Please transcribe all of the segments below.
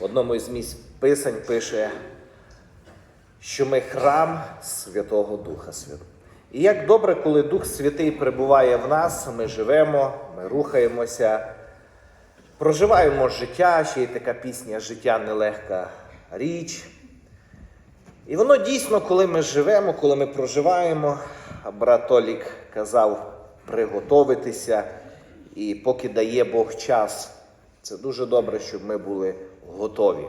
в одному із місць писань пише, що ми храм Святого Духа Святого. І як добре, коли Дух Святий перебуває в нас, ми живемо, ми рухаємося, проживаємо життя, ще й така пісня Життя нелегка річ. І воно дійсно, коли ми живемо, коли ми проживаємо, брат Толік казав приготовитися, і поки дає Бог час, це дуже добре, щоб ми були готові.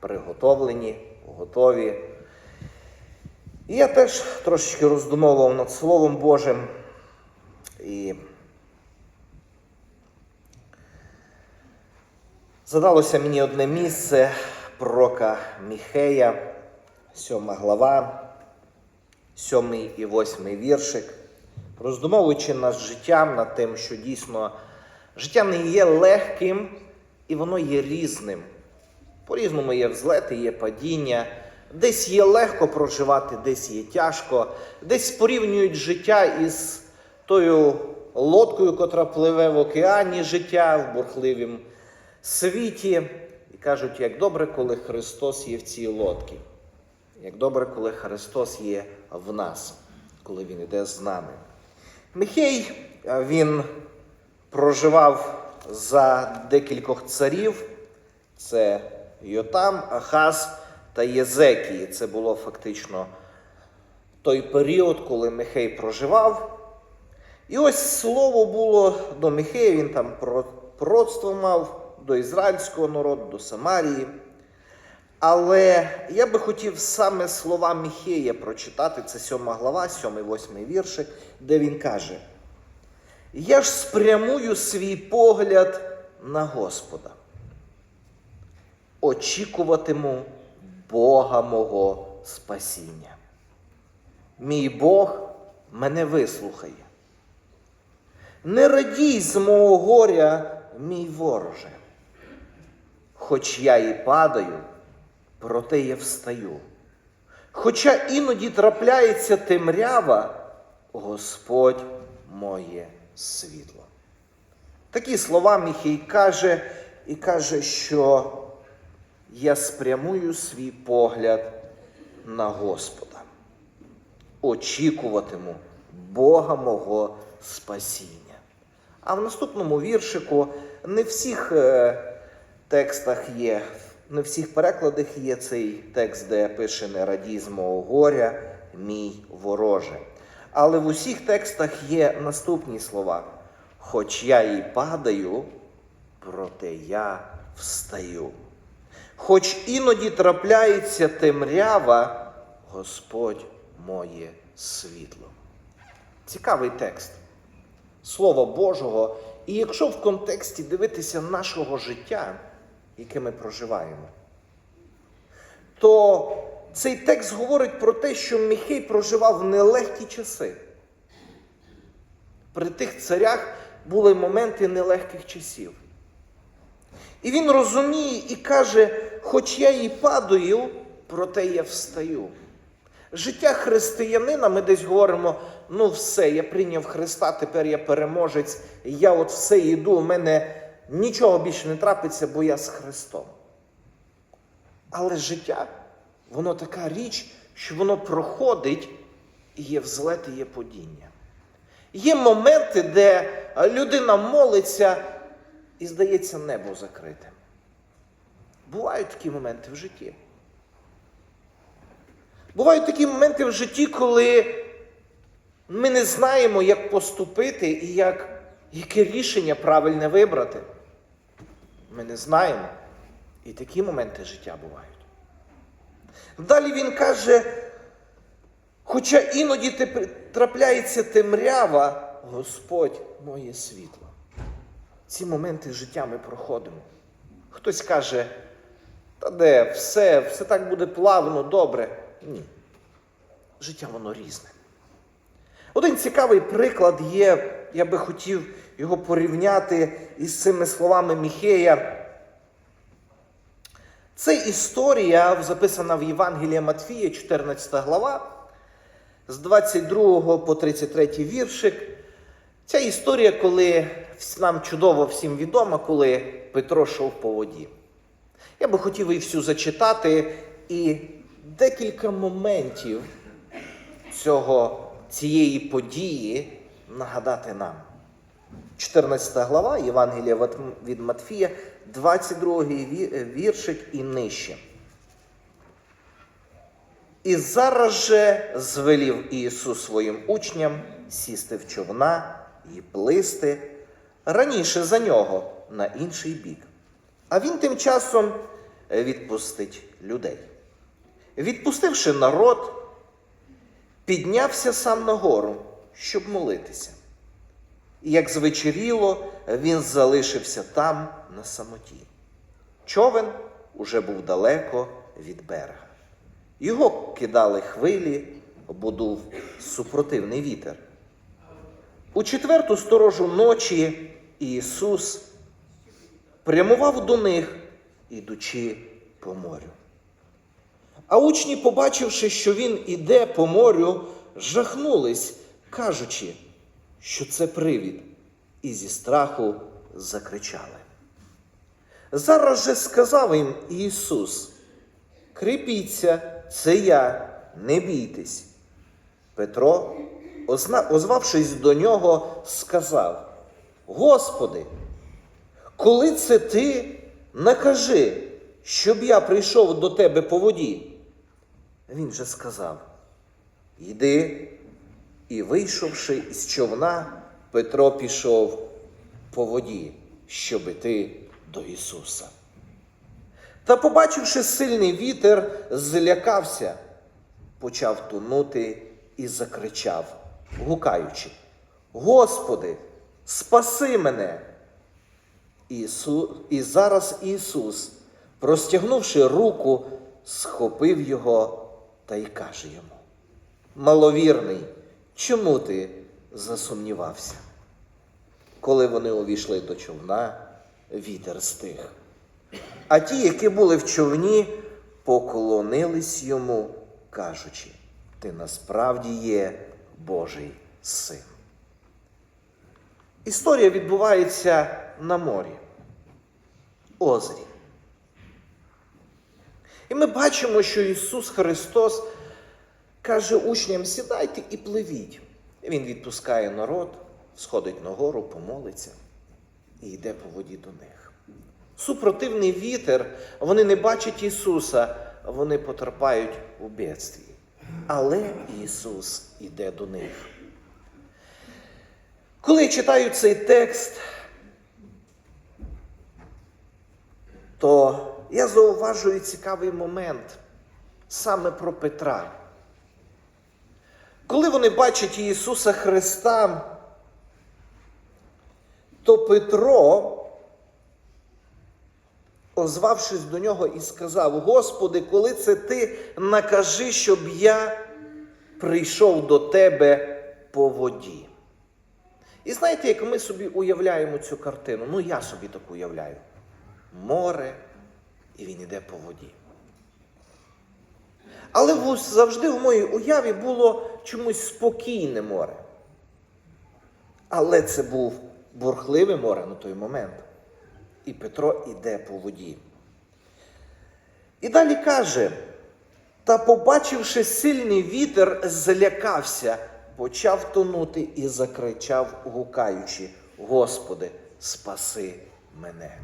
Приготовлені, готові. І я теж трошечки роздумовував над Словом Божим. І задалося мені одне місце пророка Міхея, сьома глава, сьомий і восьмий віршик, роздумовуючи над життям, над тим, що дійсно життя не є легким і воно є різним. По-різному є взлети, є падіння. Десь є легко проживати, десь є тяжко, десь порівнюють життя із тою лодкою, котра пливе в океані життя, в бурхливім світі. І кажуть, як добре, коли Христос є в цій лодці. Як добре, коли Христос є в нас, коли Він йде з нами. Михей він проживав за декількох царів. Це Йотам, Ахаз та Єзекії. Це було фактично той період, коли Михей проживав. І ось слово було до Михея, він там пророцтво мав до ізраїльського народу, до Самарії. Але я би хотів саме слова Міхея прочитати, це 7 глава, 7-8 віршик, де він каже: Я ж спрямую свій погляд на Господа, очікуватиму Бога мого спасіння. Мій Бог мене вислухає. Не радій з мого горя, мій вороже, хоч я і падаю проте я встаю. Хоча іноді трапляється темрява, Господь моє світло. Такі слова Міхій каже і каже, що я спрямую свій погляд на Господа, очікуватиму Бога мого спасіння. А в наступному віршику не всіх е, текстах є не всіх перекладах є цей текст, де пише не мого горя, мій вороже. Але в усіх текстах є наступні слова. Хоч я і падаю, проте я встаю. Хоч іноді трапляється темрява, Господь моє світло. Цікавий текст. Слово Божого. І якщо в контексті дивитися нашого життя, яке ми проживаємо, то цей текст говорить про те, що Міхей проживав нелегкі часи. При тих царях були моменти нелегких часів. І він розуміє і каже, хоч я і падаю, проте я встаю. Життя християнина, ми десь говоримо, ну все, я прийняв Христа, тепер я переможець, я от все йду, у мене нічого більше не трапиться, бо я з Христом. Але життя, воно така річ, що воно проходить і є взлет, і є падіння. Є моменти, де людина молиться і, здається, небо закрите. Бувають такі моменти в житті. Бувають такі моменти в житті, коли ми не знаємо, як поступити і як, яке рішення правильне вибрати. Ми не знаємо. І такі моменти життя бувають. Далі він каже, хоча іноді трапляється темрява, Господь моє світло. Ці моменти життя ми проходимо. Хтось каже, та де, все, все так буде плавно, добре. Ні. Життя воно різне. Один цікавий приклад є, я би хотів його порівняти із цими словами Міхея. Це історія, записана в Євангелії Матфія, 14 глава, з 22 по 33 віршик. Ця історія, коли нам чудово всім відома, коли Петро йшов по воді. Я би хотів і всю зачитати і декілька моментів цього, цієї події нагадати нам. 14 глава Євангелія від Матфія, 22 ві- віршик і нижче. І зараз же звелів Ісус своїм учням сісти в човна і плисти раніше за нього на інший бік. А він тим часом відпустить людей. Відпустивши народ, піднявся сам на гору, щоб молитися. І як звечеріло, він залишився там на самоті. Човен уже був далеко від берега. Його кидали хвилі, бо дув супротивний вітер. У четверту сторожу ночі Ісус прямував до них, ідучи по морю. А учні, побачивши, що він іде по морю, жахнулись, кажучи, що це привід, і зі страху закричали. Зараз же сказав їм Ісус: Кріпіться, це я, не бійтесь. Петро, озвавшись до нього, сказав: Господи, коли це ти, накажи, щоб я прийшов до тебе по воді. Він же сказав: Йди, і вийшовши із човна, Петро пішов по воді, щоб іти до Ісуса. Та, побачивши сильний вітер, злякався, почав тонути і закричав, гукаючи: Господи, спаси мене! Ісу... І зараз Ісус, простягнувши руку, схопив його та й каже йому: Маловірний, чому ти засумнівався? Коли вони увійшли до човна, вітер стих. А ті, які були в човні, поклонились йому, кажучи, ти насправді є Божий син. Історія відбувається на морі, озері. І ми бачимо, що Ісус Христос каже учням: сідайте і пливіть. Він відпускає народ, сходить на гору, помолиться і йде по воді до них. Супротивний вітер, вони не бачать Ісуса, вони потерпають у бедстві. Але Ісус іде до них. Коли я читаю цей текст, то я зауважую цікавий момент саме про Петра. Коли вони бачать Ісуса Христа, то Петро, озвавшись до нього, і сказав: Господи, коли це ти накажи, щоб я прийшов до тебе по воді. І знаєте, як ми собі уявляємо цю картину? Ну, я собі так уявляю. Море, і він іде по воді. Але завжди в моїй уяві було чомусь спокійне море. Але це був бурхливе море на той момент. І Петро іде по воді. І далі каже: та, побачивши сильний вітер, злякався, почав тонути і закричав, гукаючи: Господи, спаси мене.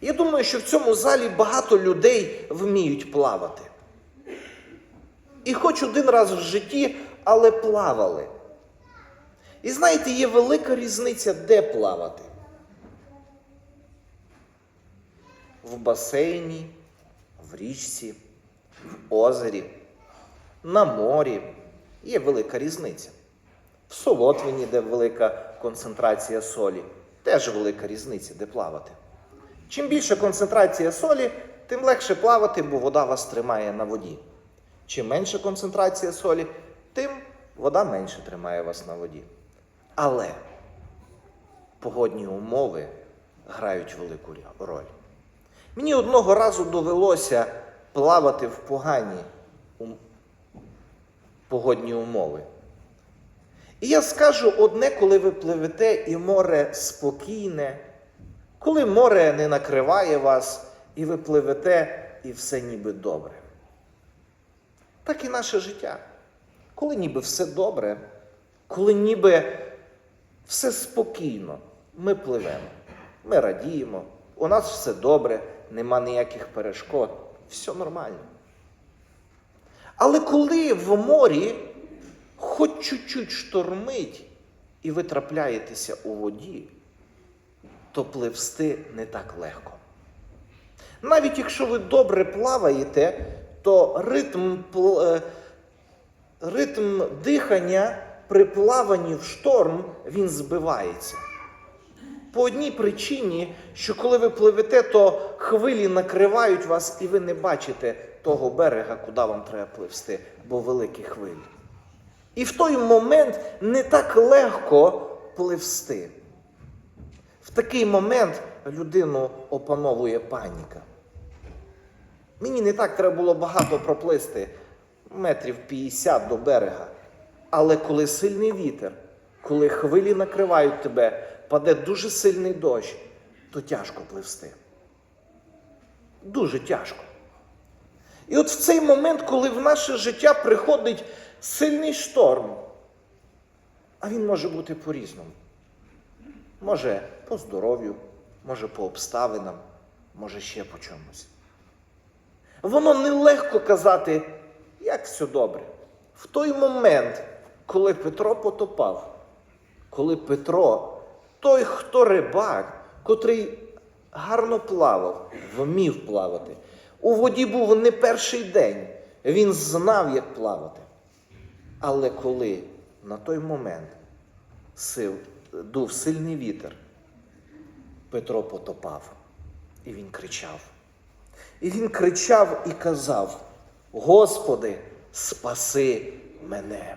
Я думаю, що в цьому залі багато людей вміють плавати. І хоч один раз в житті, але плавали. І знаєте, є велика різниця, де плавати. В басейні, в річці, в озері, на морі. Є велика різниця. В Солотвині, де велика концентрація солі, теж велика різниця, де плавати. Чим більша концентрація солі, тим легше плавати, бо вода вас тримає на воді. Чим менша концентрація солі, тим вода менше тримає вас на воді. Але погодні умови грають велику роль. Мені одного разу довелося плавати в погані погодні умови. І я скажу одне, коли ви пливете, і море спокійне, коли море не накриває вас, і ви пливете, і все ніби добре. Так і наше життя. Коли ніби все добре, коли ніби все спокійно, ми пливемо, ми радіємо, у нас все добре, нема ніяких перешкод, все нормально. Але коли в морі хоч чуть-чуть штормить, і ви трапляєтеся у воді, то пливсти не так легко. Навіть якщо ви добре плаваєте, то ритм, е, ритм дихання при плаванні в шторм він збивається. По одній причині, що коли ви пливете, то хвилі накривають вас, і ви не бачите того берега, куди вам треба пливсти, бо великі хвилі. І в той момент не так легко пливсти. В такий момент людину опановує паніка. Мені не так треба було багато проплисти, метрів 50 до берега. Але коли сильний вітер, коли хвилі накривають тебе, паде дуже сильний дощ, то тяжко пливсти. Дуже тяжко. І от в цей момент, коли в наше життя приходить сильний шторм, а він може бути по-різному. Може по здоров'ю, може по обставинам, може ще по чомусь. Воно нелегко казати, як все добре. В той момент, коли Петро потопав, коли Петро, той, хто рибак, котрий гарно плавав, вмів плавати, у воді був не перший день, він знав, як плавати. Але коли на той момент сил, дув сильний вітер, Петро потопав, і він кричав. І він кричав і казав: Господи, спаси мене.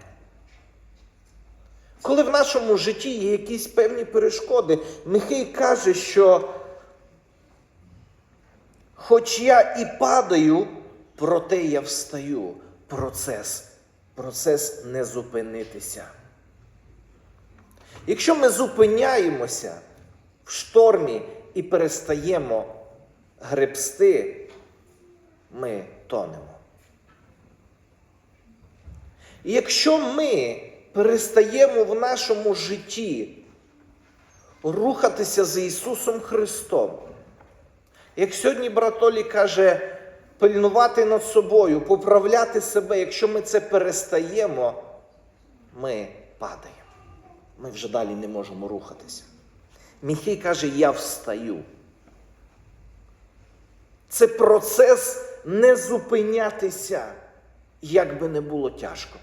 Коли в нашому житті є якісь певні перешкоди, Михей каже, що хоч я і падаю, проте я встаю. Процес. Процес не зупинитися. Якщо ми зупиняємося в штормі і перестаємо гребсти, ми тонемо. І якщо ми перестаємо в нашому житті рухатися за Ісусом Христом, як сьогодні брат Олі каже, пильнувати над собою, поправляти себе, якщо ми це перестаємо, ми падаємо. Ми вже далі не можемо рухатися. Міхей каже, я встаю. Це процес не зупинятися, як би не було тяжко.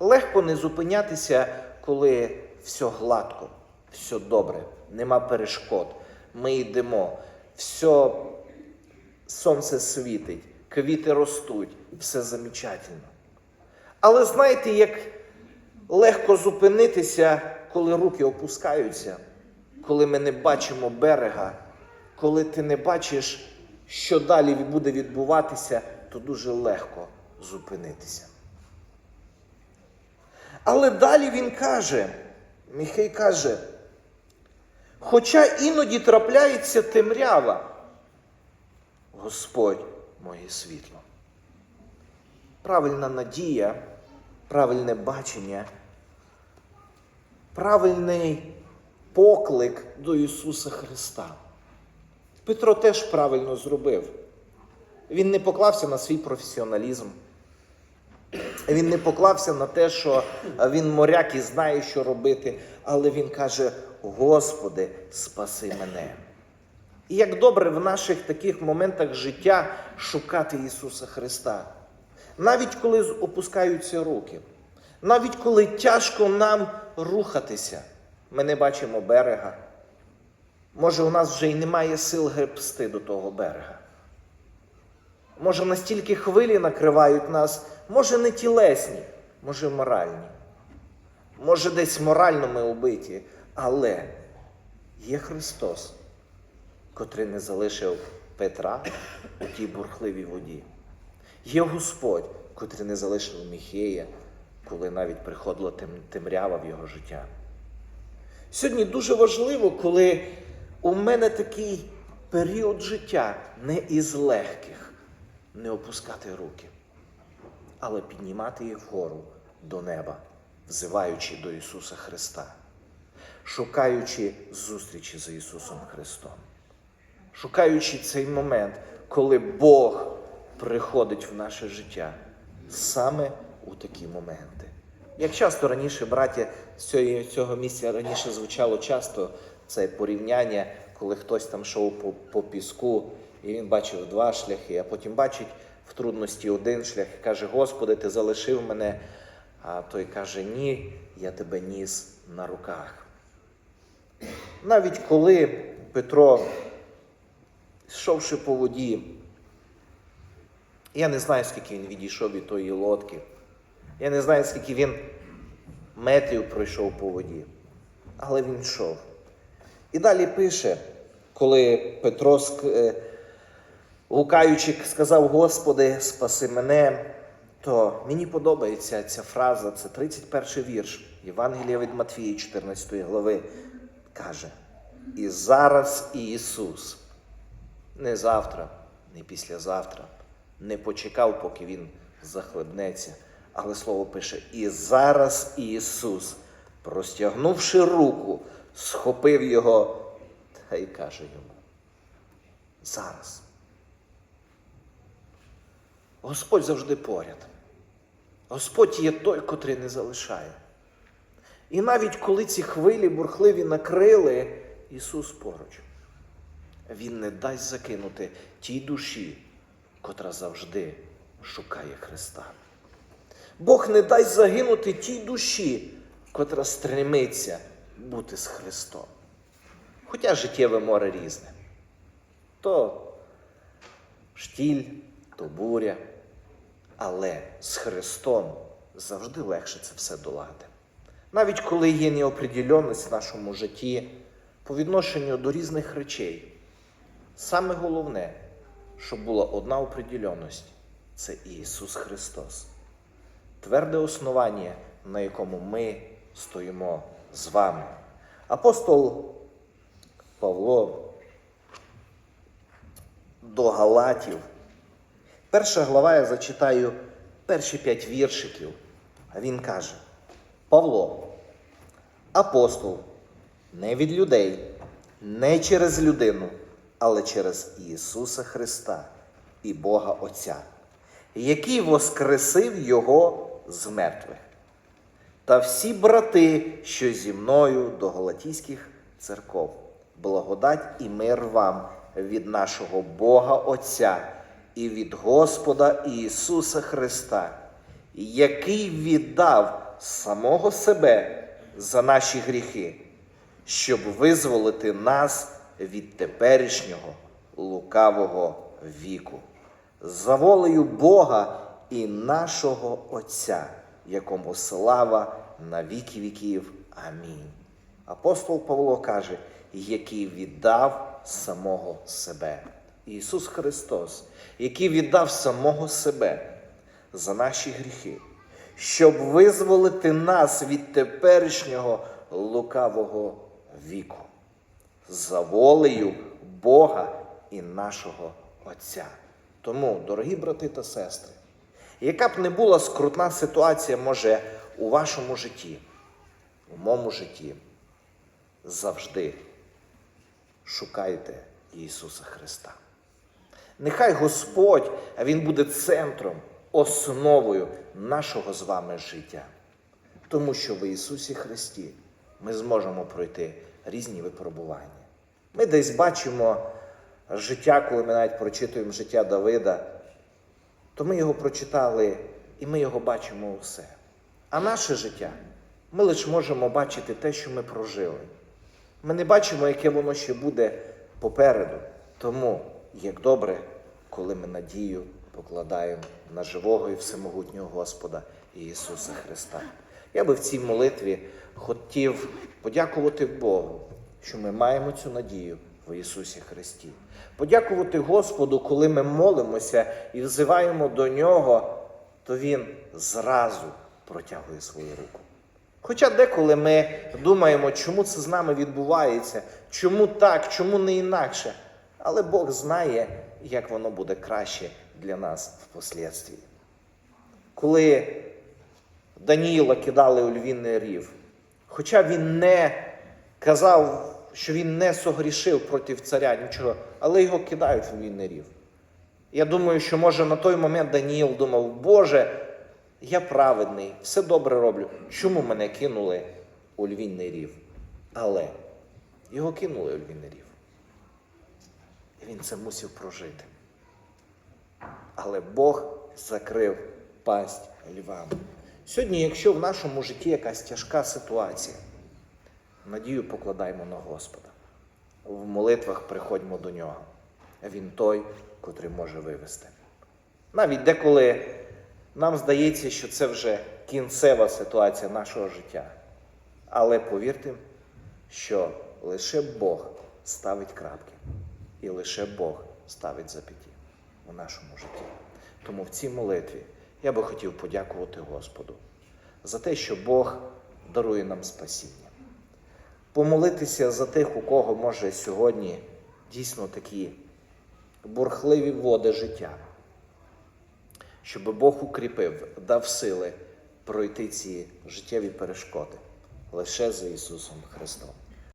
Легко не зупинятися, коли все гладко, все добре, нема перешкод. Ми йдемо, все сонце світить, квіти ростуть, все замечательно. Але знаєте, як легко зупинитися, коли руки опускаються, коли ми не бачимо берега, коли ти не бачиш, що далі буде відбуватися, то дуже легко зупинитися. Але далі він каже, Міхей каже, хоча іноді трапляється темрява, Господь моє світло. Правильна надія, правильне бачення, правильний поклик до Ісуса Христа. Петро теж правильно зробив. Він не поклався на свій професіоналізм. Він не поклався на те, що він моряк і знає, що робити, але він каже: Господи, спаси мене. І як добре в наших таких моментах життя шукати Ісуса Христа. Навіть коли опускаються руки, навіть коли тяжко нам рухатися, ми не бачимо берега. Може, у нас вже й немає сил гребсти до того берега. Може, настільки хвилі накривають нас, може, не тілесні, може, моральні. Може, десь морально ми убиті, але є Христос, котрий не залишив Петра у тій бурхливій воді. Є Господь, котрий не залишив Міхея, коли навіть приходила темрява в його життя. Сьогодні дуже важливо, коли у мене такий період життя не із легких не опускати руки, але піднімати їх вгору до неба, взиваючи до Ісуса Христа, шукаючи зустрічі з Ісусом Христом, шукаючи цей момент, коли Бог приходить в наше життя саме у такі моменти. Як часто раніше, браття, з цього місця раніше звучало часто це порівняння, коли хтось там йшов по, по піску, і він бачив два шляхи, а потім бачить в трудності один шлях і каже: Господи, ти залишив мене. А той каже: Ні, я тебе ніс на руках. Навіть коли Петро, йшовши по воді, я не знаю, скільки він відійшов від тої лодки. Я не знаю, скільки він метрів пройшов по воді. Але він йшов. І далі пише, коли Петро, е, гукаючи, сказав: Господи, спаси мене, то мені подобається ця фраза, це 31 вірш Євангелія від Матвії, 14 глави, каже: І зараз Ісус, не завтра, не післязавтра, не почекав, поки Він захлебнеться, але слово пише: І зараз Ісус, простягнувши руку, схопив його та й каже йому: Зараз. Господь завжди поряд. Господь є той, котрий не залишає. І навіть коли ці хвилі бурхливі накрили, Ісус поруч. Він не дасть закинути тій душі, котра завжди шукає Христа. Бог не дасть загинути тій душі, котра стремиться бути з Христом. Хоча життєве море різне. То штіль, то буря, але з Христом завжди легше це все долати. Навіть коли є неопределенність в нашому житті по відношенню до різних речей, саме головне, щоб була одна определенність це Ісус Христос. Тверде основання, на якому ми стоїмо з вами. Апостол Павло до Галатів. Перша глава я зачитаю перші п'ять віршиків. А він каже: Павло, апостол, не від людей, не через людину, але через Ісуса Христа і Бога Отця, який воскресив Його з мертвих. Та всі брати, що зі мною до Галатійських церков, благодать і мир вам від нашого Бога Отця і від Господа Ісуса Христа, який віддав самого себе за наші гріхи, щоб визволити нас від теперішнього лукавого віку, за волею Бога і нашого Отця, якому слава на віки віків. Амінь. Апостол Павло каже, який віддав самого себе. Ісус Христос, який віддав самого себе за наші гріхи, щоб визволити нас від теперішнього лукавого віку, за волею Бога і нашого Отця. Тому, дорогі брати та сестри, яка б не була скрутна ситуація, може, у вашому житті, у моєму житті, завжди шукайте Ісуса Христа. Нехай Господь, а Він буде центром, основою нашого з вами життя. Тому що в Ісусі Христі ми зможемо пройти різні випробування. Ми десь бачимо життя, коли ми навіть прочитуємо життя Давида, то ми його прочитали і ми його бачимо усе. А наше життя ми лише можемо бачити те, що ми прожили. Ми не бачимо, яке воно ще буде попереду. Тому як добре, коли ми надію покладаємо на живого і всемогутнього Господа Ісуса Христа. Я би в цій молитві хотів подякувати Богу, що ми маємо цю надію в Ісусі Христі. Подякувати Господу, коли ми молимося і взиваємо до Нього, то Він зразу протягує свою руку. Хоча деколи ми думаємо, чому це з нами відбувається, чому так, чому не інакше. але Бог знає, як воно буде краще для нас впоследстві. Коли Даніїла кидали у львіний рів, хоча він не казав, що він не согрішив проти царя нічого, але його кидають в львіний рів. Я думаю, що може на той момент Даніїл думав, Боже, я праведний, все добре роблю. Чому мене кинули у львіний рів? Але його кинули у львіний рів. І він це мусив прожити. Але Бог закрив пасть львам. Сьогодні, якщо в нашому житті якась тяжка ситуація, надію покладаємо на Господа. В молитвах приходьмо до нього. Він той, котрий може вивести. Навіть деколи нам здається, що це вже кінцева ситуація нашого життя. Але повірте, що лише Бог ставить крапки, і лише Бог ставить запяті у нашому житті. Тому в цій молитві я би хотів подякувати Господу за те, що Бог дарує нам спасіння. Помолитися за тих, у кого може сьогодні дійсно такі бурхливі води життя, щоб Бог укріпив, дав сили пройти ці життєві перешкоди лише за Ісусом Христом.